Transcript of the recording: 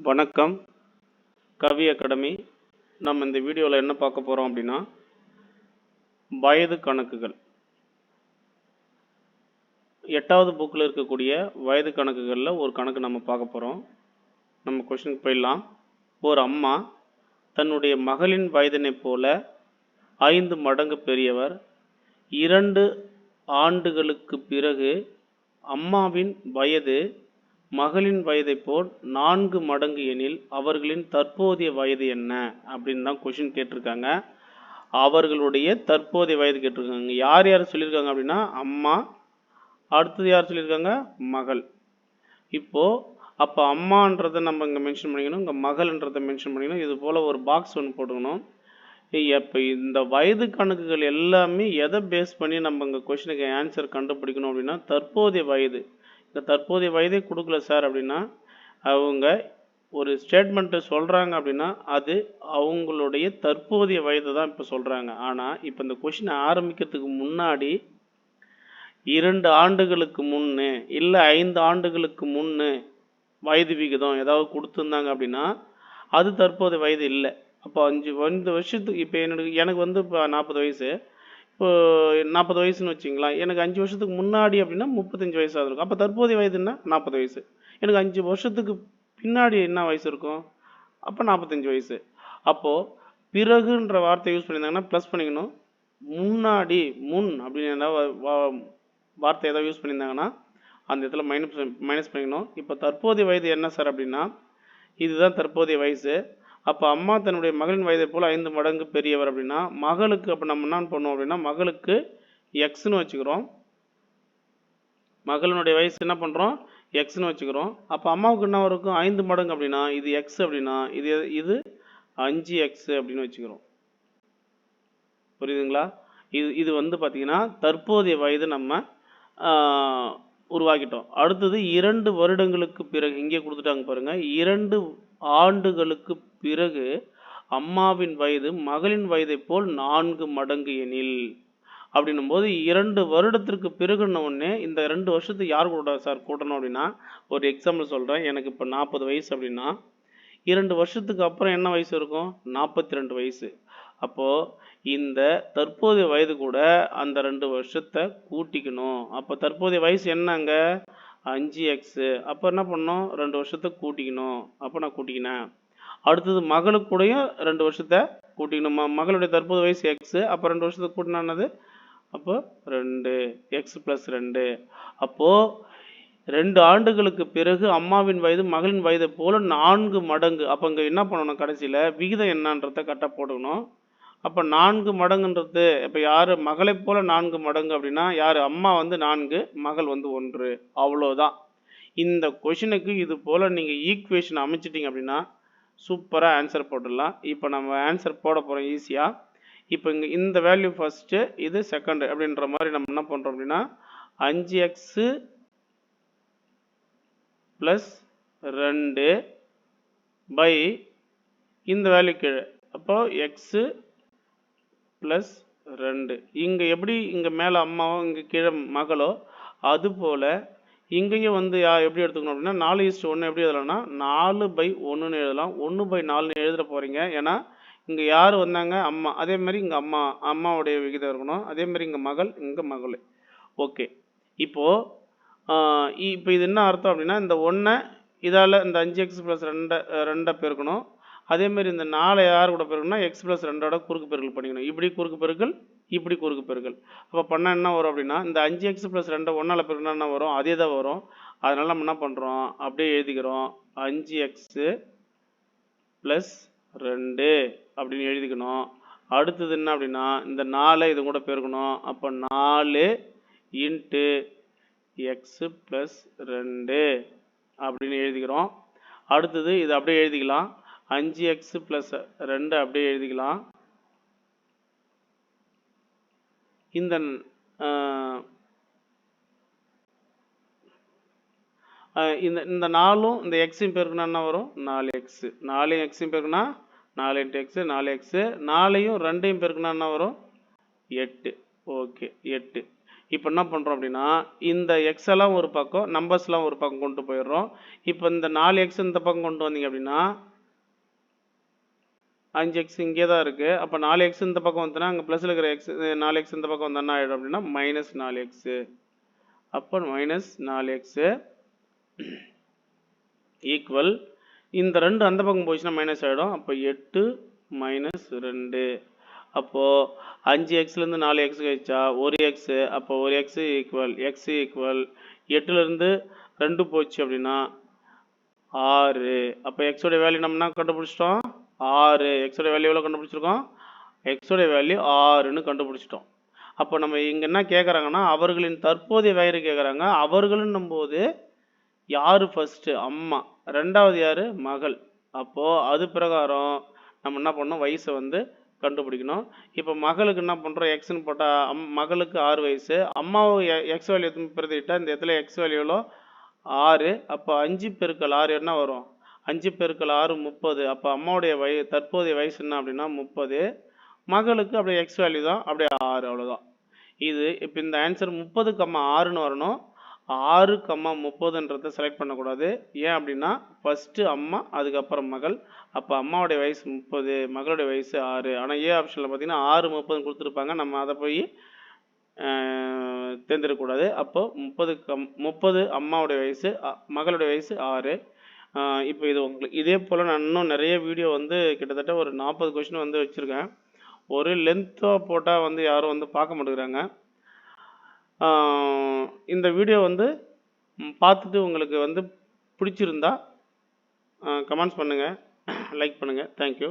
வணக்கம். கவி அகாடமி. நம்ம இந்த வீடியோவில் என்ன பார்க்க போகிறோம் அப்படின்னா வயது கணக்குகள். எட்டாவது புக்கில் இருக்கக்கூடிய வயது கணக்குகளில் ஒரு கணக்கு நம்ம பார்க்க போகிறோம் நம்ம கொஷனுக்கு போயிடலாம். ஒரு அம்மா தன்னுடைய மகளின் வயதினைப் போல ஐந்து மடங்கு பெரியவர். இரண்டு ஆண்டுகளுக்கு பிறகு அம்மாவின் வயது மகளின் வயதைப் போல் நான்கு மடங்கு எனில் அவர்களின் தற்போதைய வயது என்ன? அப்படின்னு தான் கொஷின் கேட்டிருக்காங்க. அவர்களுடைய தற்போதைய வயது கேட்டிருக்காங்க. யார் யார் சொல்லியிருக்காங்க அப்படின்னா அம்மா அடுத்தது யார் சொல்லியிருக்காங்க? மகள். இப்போது அப்போ அம்மான்றதை நம்ம இங்கே மென்ஷன் பண்ணிக்கணும் இங்கே மகள்ன்றதை மென்ஷன் பண்ணிக்கணும். இது போல் ஒரு பாக்ஸ் ஒன்று போட்டுக்கணும் இப்போ இந்த வயது கணக்குகள் எல்லாமே எதை பேஸ் பண்ணி நம்ம இங்கே கொஷினுக்கு ஆன்சர் கண்டுபிடிக்கணும் அப்படின்னா தற்போதைய வயது. இந்த தற்போதைய வயதே கொடுக்கல சார் அப்படின்னா அவங்க ஒரு ஸ்டேட்மெண்ட்டு சொல்கிறாங்க அப்படின்னா அது அவங்களுடைய தற்போதைய வயதை தான் இப்போ சொல்கிறாங்க ஆனால் இப்போ இந்த கொஷின் ஆரம்பிக்கிறதுக்கு முன்னாடி இரண்டு ஆண்டுகளுக்கு முன்னு இல்லை ஐந்து ஆண்டுகளுக்கு முன்னு வயது விகிதம் ஏதாவது கொடுத்துருந்தாங்க அப்படின்னா அது தற்போதைய வயது இல்லை. அப்போ அஞ்சு அஞ்சு வருஷத்துக்கு இப்போ என்னோட எனக்கு வந்து இப்போ நாற்பது வயசு. இப்போ நாற்பது வயசுன்னு வச்சிங்களேன். எனக்கு அஞ்சு வருஷத்துக்கு முன்னாடி அப்படின்னா முப்பத்தஞ்சு வயசாக இருக்கும் அப்போ தற்போதைய வயதுன்னா நாற்பது வயசு. எனக்கு அஞ்சு வருஷத்துக்கு பின்னாடி என்ன வயசு இருக்கும்? அப்போ நாற்பத்தஞ்சு வயசு. அப்போது பிறகுன்ற வார்த்தை யூஸ் பண்ணியிருந்தாங்கன்னா ப்ளஸ் பண்ணிக்கணும். முன்னாடி முன் அப்படின்னு ஏதாவது வார்த்தை ஏதாவது யூஸ் பண்ணியிருந்தாங்கன்னா அந்த இடத்துல மைனஸ் மைனஸ் பண்ணிக்கணும். இப்போ தற்போதைய வயது என்ன சார் அப்படின்னா இதுதான் தற்போதைய வயசு. அப்போ அம்மா தன்னுடைய மகளின் வயதை போல் ஐந்து மடங்கு பெரியவர் அப்படின்னா மகளுக்கு அப்போ நம்ம என்ன பண்ணுவோம் அப்படின்னா மகளுக்கு எக்ஸ்னு வச்சுக்கிறோம். மகளினுடைய வயசு என்ன பண்ணுறோம் எக்ஸ்னு வச்சுக்கிறோம். அப்போ அம்மாவுக்கு என்ன இருக்கும்? ஐந்து மடங்கு அப்படின்னா இது எக்ஸ் அப்படின்னா இது இது அஞ்சு எக்ஸ் அப்படின்னு வச்சுக்கிறோம். புரியுதுங்களா? இது இது வந்து பார்த்திங்கன்னா தற்போதைய வயது நம்ம உருவாக்கிட்டோம். அடுத்தது இரண்டு வருடங்களுக்கு பிறகு இங்கே கொடுத்துட்டாங்க பாருங்கள் இரண்டு ஆண்டுகளுக்கு பிறகு அம்மாவின் வயது மகளின் வயதை போல் நான்கு மடங்கு எனில். அப்படின்னும் போது இரண்டு வருடத்திற்கு பிறகுன உடனே இந்த ரெண்டு வருஷத்துக்கு யார் கூட சார் கூட்டணும் அப்படின்னா ஒரு எக்ஸாம்பிள் சொல்கிறேன் எனக்கு இப்போ நாற்பது வயசு அப்படின்னா இரண்டு வருஷத்துக்கு அப்புறம் என்ன வயசு இருக்கும்? நாற்பத்தி ரெண்டு வயசு. அப்போது இந்த தற்போதைய வயது கூட அந்த ரெண்டு வருஷத்தை கூட்டிக்கணும். அப்போ தற்போதைய வயசு என்னங்க? அஞ்சு எக்ஸு அப்போ என்ன பண்ணோம் ரெண்டு வருஷத்தை கூட்டிக்கணும். அப்போ நான் கூட்டிக்கினேன். அடுத்தது மகளுக்கு கூடயும் ரெண்டு வருஷத்தை கூட்டிக்கணும். ம மகளுடைய தற்போது வயசு எக்ஸு அப்போ ரெண்டு வருஷத்தை கூட்டினானது அப்போ ரெண்டு எக்ஸ் ப்ளஸ் ரெண்டு. அப்போது ரெண்டு ஆண்டுகளுக்கு பிறகு அம்மாவின் வயது மகளின் வயதை போல நான்கு மடங்கு. அப்போ இங்கே என்ன பண்ணணும்? கடைசியில் விகிதம் என்னன்றத கரெக்டாக போட்டுக்கணும். அப்போ நான்கு மடங்குன்றது இப்போ யார் மகளை போல நான்கு மடங்கு அப்படின்னா யார்? அம்மா வந்து நான்கு மகள் வந்து ஒன்று. அவ்வளோதான் இந்த கொஷினுக்கு இது போல் நீங்கள் ஈக்குவேஷன் அமைச்சிட்டிங்க அப்படின்னா சூப்பராக ஆன்சர் போட்டுடலாம். இப்போ நம்ம ஆன்சர் போட போகிறோம் ஈஸியாக இப்போ இங்கே இந்த வேல்யூ ஃபஸ்ட்டு இது செகண்டு அப்படின்ற மாதிரி நம்ம என்ன பண்ணுறோம் அப்படின்னா அஞ்சு எக்ஸு ப்ளஸ் ரெண்டு பை இந்த வேல்யூ கீழே. அப்போது எக்ஸு ப்ளஸ் ரெண்டு. இங்கே எப்படி இங்கே மேலே அம்மாவோ இங்கே கீழே மகளோ அதுபோல் இங்கேயும் வந்து யா எப்படி எடுத்துக்கணும் அப்படின்னா நாலு இஸ்ட் ஒன்று எப்படி எழுதலாம்னா நாலு பை ஒன்றுன்னு எழுதலாம். ஒன்று பை நாலுன்னு எழுத போகிறீங்க ஏன்னா இங்கே யார் வந்தாங்க? அம்மா. அதே மாதிரி இங்கே அம்மா அம்மாவுடைய விகிதம் இருக்கணும். அதே மாதிரி இங்கே மகள் இங்கே மகள். ஓகே. இப்போது இப்போ இது என்ன அர்த்தம் அப்படின்னா இந்த ஒன்றை இதால் இந்த அஞ்சு எக்ஸ் ப்ளஸ் ரெண்டை ரெண்டை பெருக்கணும். அதேமாரி இந்த நாலு யார் கூட பெருக்கணும்னா எக்ஸ் ப்ளஸ் ரெண்டோட குறுக்கு பெருக்கல் பண்ணிக்கணும். இப்படி குறுக்கு பெருக்கல் இப்படி குறுக்கு பெருக்கல். அப்போ பண்ணால் என்ன வரும் அப்படின்னா இந்த அஞ்சு எக்ஸ் ப்ளஸ் ரெண்டை ஒன்றால் பெருக்கினா என்ன வரும்? அதே தான் வரும். அதனால் நம்ம என்ன பண்ணுறோம் அப்படியே எழுதிக்கிறோம். அஞ்சு எக்ஸு ப்ளஸ் ரெண்டு அப்படின்னு எழுதிக்கணும். அடுத்தது என்ன அப்படின்னா இந்த நாலு இது கூட பெருக்கணும். அப்போ நாலு இன்ட்டு எக்ஸு ப்ளஸ் ரெண்டு அப்படின்னு எழுதிக்கிறோம். அடுத்தது இது அப்படியே எழுதிக்கலாம். அஞ்சு எக்ஸ் ப்ளஸ் ரெண்டு அப்படியே எழுதிக்கலாம். இந்த இந்த இந்த நாலும் இந்த எக்ஸையும் பெருக்குனா என்ன வரும்? நாலு எக்ஸு நாலையும் எக்ஸையும் பெருக்குனா நாலு இன்ட்டு எக்ஸு நாலு எக்ஸு நாலையும் ரெண்டையும் பெருக்குனா என்ன வரும்? எட்டு. ஓகே எட்டு. இப்போ என்ன பண்ணுறோம் அப்படின்னா இந்த எக்ஸ் எல்லாம் ஒரு பக்கம் நம்பர்ஸ்லாம் ஒரு பக்கம் கொண்டு போயிடுறோம். இப்போ இந்த நாலு எக்ஸ் இந்த பக்கம் கொண்டு வந்தீங்க அப்படின்னா அஞ்சு எக்ஸ் இங்கே தான் இருக்குது அப்போ நாலு எக்ஸ் இந்த பக்கம் வந்துன்னா அங்கே ப்ளஸில் இருக்கிற எக்ஸ் நாலு எக்ஸ் இந்த பக்கம் வந்தா என்ன ஆகிடும் அப்படின்னா மைனஸ் நாலு எக்ஸு அப்போ மைனஸ் நாலு எக்ஸு ஈக்குவல் இந்த ரெண்டு அந்த பக்கம் போச்சுன்னா மைனஸ் ஆகிடும் அப்போ எட்டு மைனஸ் ரெண்டு. அப்போது அஞ்சு எக்ஸ்லேருந்து நாலு எக்ஸ் கழிச்சா ஒரு எக்ஸு அப்போ ஒரு எக்ஸு ஈக்குவல் எக்ஸ் ஈக்குவல் எட்டுலேருந்து ரெண்டு போச்சு அப்படின்னா ஆறு. அப்போ எக்ஸோட வேல்யூ நம்மனா கண்டுபிடிச்சிட்டோம். ஆறு. எக்ஸோட வேல்யூ எவ்வளோ கண்டுபிடிச்சிருக்கோம்? எக்ஸோட வேல்யூ ஆறுன்னு கண்டுபிடிச்சிட்டோம். அப்போ நம்ம இங்கே என்ன கேட்குறாங்கன்னா அவர்களின் தற்போதைய வயிறு கேட்குறாங்க அவர்களுன்னும் போது யார் ஃபஸ்ட்டு அம்மா. ரெண்டாவது யார்? மகள். அப்போது அது பிரகாரம் நம்ம என்ன பண்ணோம் வயசை வந்து கண்டுபிடிக்கணும். இப்போ மகளுக்கு என்ன பண்ணுறோம் எக்ஸ்னு போட்டால் அம் மகளுக்கு ஆறு வயசு அம்மாவை எக்ஸ் வேல்யூ பிரதிட்டால் இந்த இடத்துல எக்ஸ் வேல்யூவில் ஆறு. அப்போ அஞ்சு பெருக்கல் ஆறு என்ன வரும்? அஞ்சு பெருக்கள் ஆறு முப்பது. அப்போ அம்மாவுடைய வய தற்போதைய வயசு என்ன அப்படின்னா முப்பது. மகளுக்கு அப்படியே எக்ஸ் வேல்யூ தான் அப்படியே ஆறு அவ்வளோதான் இது இப்போ இந்த ஆன்சர் முப்பது கம்மா ஆறுன்னு வரணும். ஆறு கம்மா முப்பதுன்றத செலக்ட் பண்ணக்கூடாது. ஏன் அப்படின்னா ஃபஸ்ட்டு அம்மா அதுக்கப்புறம் மகள். அப்போ அம்மாவுடைய வயசு முப்பது மகளுடைய வயசு ஆறு. ஆனால் ஏ ஆப்ஷனில் பார்த்தீங்கன்னா ஆறு முப்பதுன்னு கொடுத்துருப்பாங்க. நம்ம அதை போய் தேர்ந்தெடுக்கக்கூடாது. அப்போ முப்பது கம் முப்பது அம்மாவுடைய வயசு மகளுடைய வயசு ஆறு. இப்போ இது உங்களுக்கு இதே போல் நான் இன்னும் நிறைய வீடியோ வந்து கிட்டத்தட்ட ஒரு நாற்பது கொஷின் வந்து வச்சுருக்கேன். ஒரு லென்த்தாக போட்டால் வந்து யாரும் வந்து பார்க்க மாட்டேங்கிறாங்க. இந்த வீடியோ வந்து பார்த்துட்டு உங்களுக்கு வந்து பிடிச்சிருந்தா கமெண்ட்ஸ் பண்ணுங்கள் லைக் பண்ணுங்கள் தேங்க்யூ